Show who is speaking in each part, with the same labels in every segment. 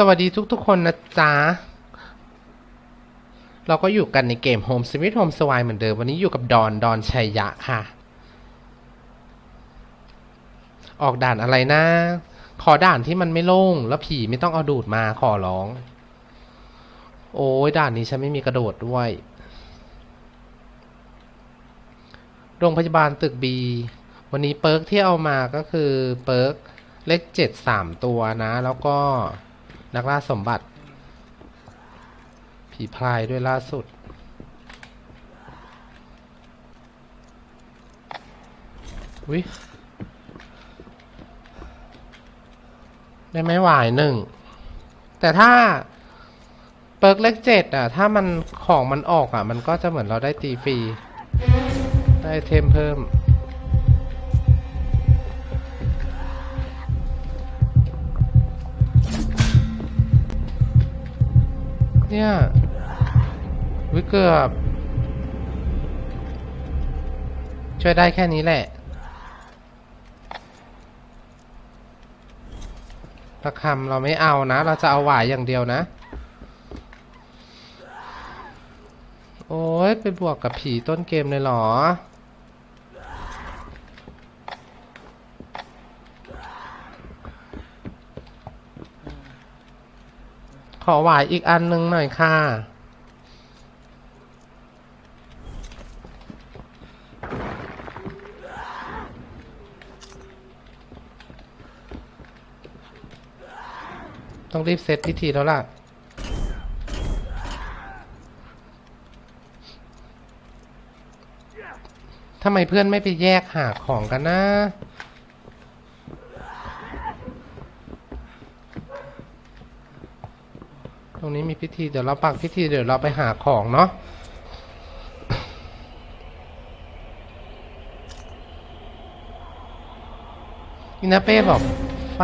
Speaker 1: สวัสดีทุกๆคนนะจ๊ะ เราก็อยู่กันในเกม Home Sweet Home s w i เหมือนเดิม วันนี้อยู่กับดอน ดอนชัยยะค่ะ ออกด่านอะไรนะ ขอด่านที่มันไม่โล่ง แล้วผีไม่ต้องเอาดูดมาขอร้อง โอ้ยด่านนี้ฉันไม่มีกระโดดด้วย โรงพยาบาลตึกบี วันนี้เปิร์กที่เอามาก็คือเปิร์กเลขเจ็ดสามตัวนะ แล้วก็ นักล่าสมบัติ ผีพรายด้วยล่าสุด วิได้ไม่หวายหนึ่ง แต่ถ้า เปิร์กเลขเจ็ดอะ ถ้ามันของมันออกอะ มันก็จะเหมือนเราได้ตีฟรี ได้เทมเพิ่ม เนี่ยวิเกือบ ช่วยได้แค่นี้แหละประคำเราไม่เอานะ เราจะเอาหวายอย่างเดียวนะ โอ้ยไปบวกกับผีต้นเกมเลยเหรอ ขอหวายอีกอันหนึงหน่อยค่ะ ต้องรีบเซตพิธีแล้วล่ะทำไมเพื่อนไม่ไปแยกหาของกันนะ รงนี้มีพิธีเดี๋ยวเราปักพิธีเดี๋ยวเราไปหาของเนาะอินาเป้บอกไฟ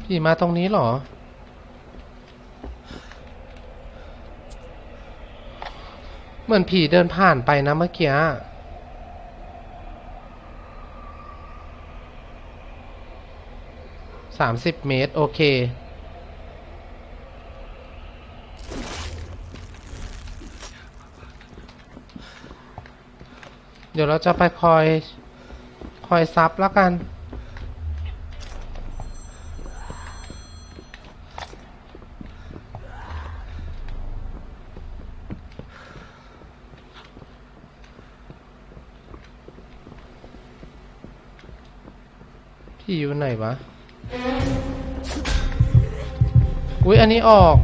Speaker 1: พี่มาตรงนี้หรอ เหมือนผีเดินผ่านไปนะเมื่อกี้ สามสิบเมตร โอเค เดี๋ยวเราจะไปคอย คอยซับแล้วกันพี่อยู่ไหนวะ อุ้ยอันนี้ออก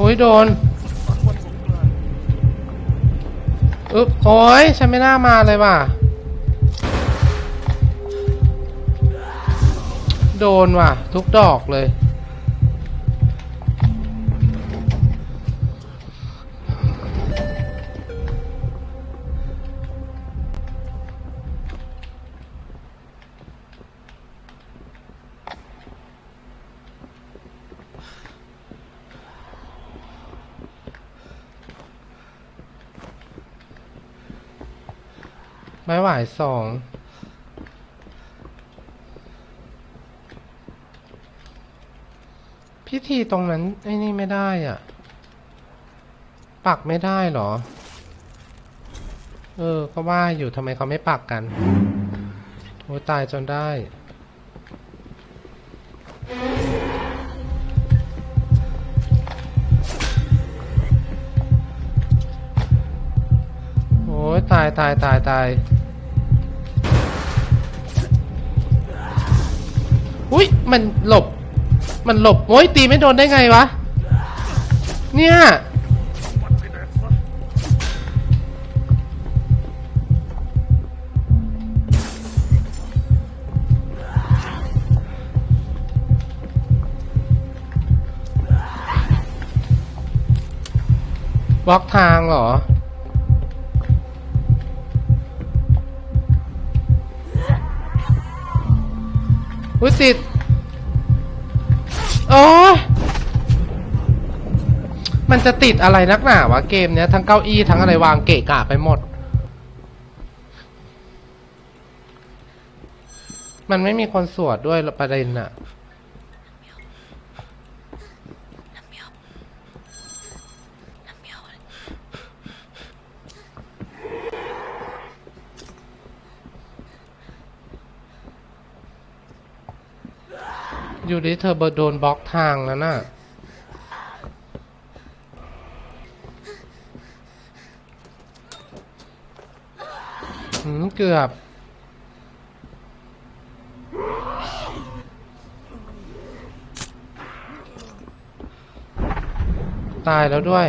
Speaker 1: อุ้ยโดนอึ๊บโอ้ยฉันไม่น่ามาเลยว่ะ โดนว่ะ ทุกดอกเลย ไม้หวสองพิธีตรงนั้น ไอ้นี่ไม่ได้อะ ปักไม่ได้เหรอ เออ ก็ว่าอยู่ทำไมเขาไม่ปักกันโอ้ยตายจนได้ โอ้ยตายตายตายตาย อุ้ยมันหลบ มันหลบโอ้ยตีไม่โดนได้ไงวะ เนี่ย บล็อกทางเหรอ อุ้ยติดโอ้ยมันจะติดอะไรนักหนาวะเกมเนี้ย ทั้งเก้าอี้ทั้งอะไรวางเกะกะไปหมด มันไม่มีคนสวดด้วยประเด็นอะ อยู่ดีเธอโดนบล็อกทางแล้วน่ะหืมเกือบตายแล้วด้วย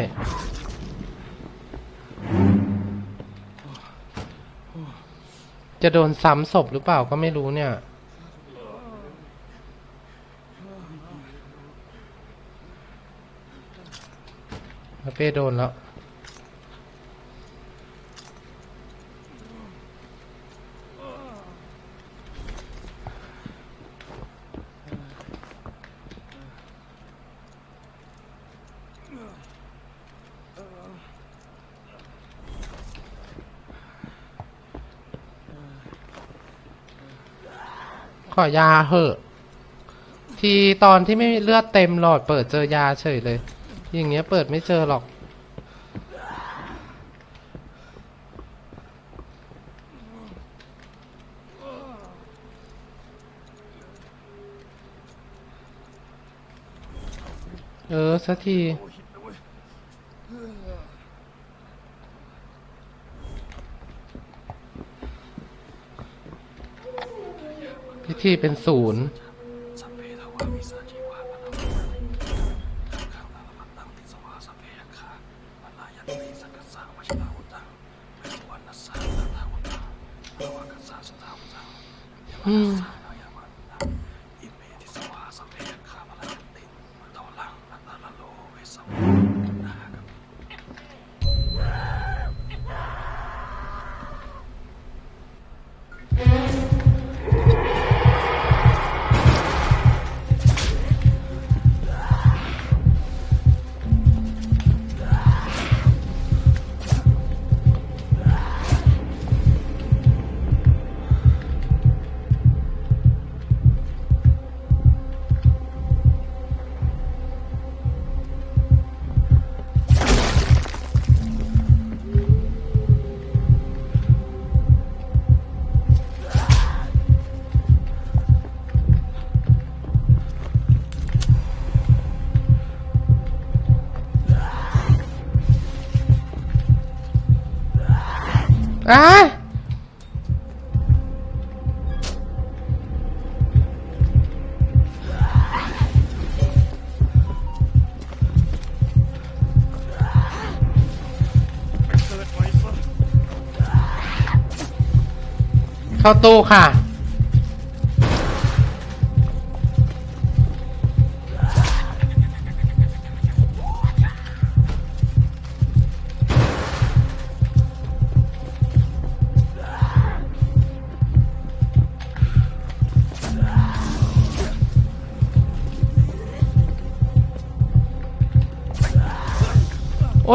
Speaker 1: จะโดนซ้ำศพหรือเปล่าก็ไม่รู้เนี่ย แล้วเป้โดนแล้ว ขอยาเหอะ ทีตอนที่ไม่มีเลือดเต็มหลอดเปิดเจอยาเฉยเลย อย่างเงี้ยเปิดไม่เจอหรอก สักทีพิธีเป็นศูนย์
Speaker 2: สัพเพทวาวิสาชีวาปนาม อะ
Speaker 1: เข้าตู้ค่ะ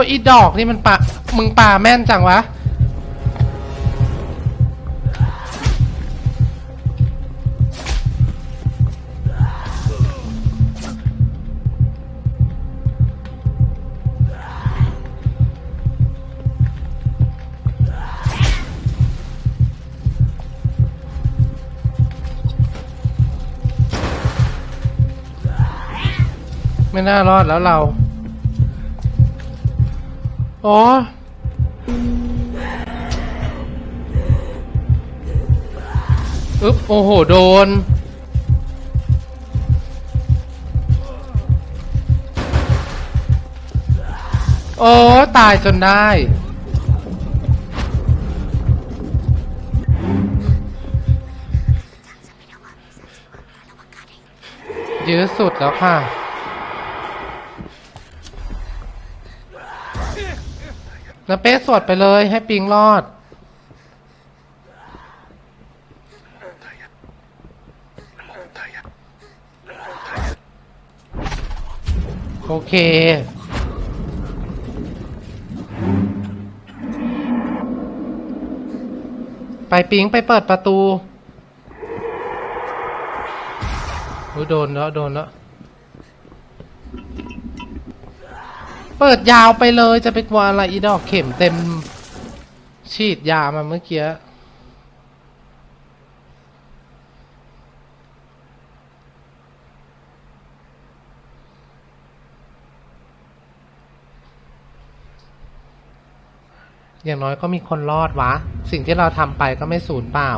Speaker 1: อ้ยอีดอกนี่มันปะมึงปาแม่นจังวะ ไม่น่ารอดแล้วเรา โอ้อึ๊บ โอ้โห โดน โอ้ ตายจนได้ยื้อสุดแล้วค่ะ นะเป๊สวดไปเลย ให้ปิงรอด โอเค ไปปิงไปเปิดประตูโดนแล้ว โดนแล้ว เปิดยาวไปเลยจะไปกลัวอะไรอีดอกเข็มเต็ม ฉีดยามาเมื่อกี้อย่างน้อยก็มีคนรอดวะ สิ่งที่เราทำไปก็ไม่สูญเปล่า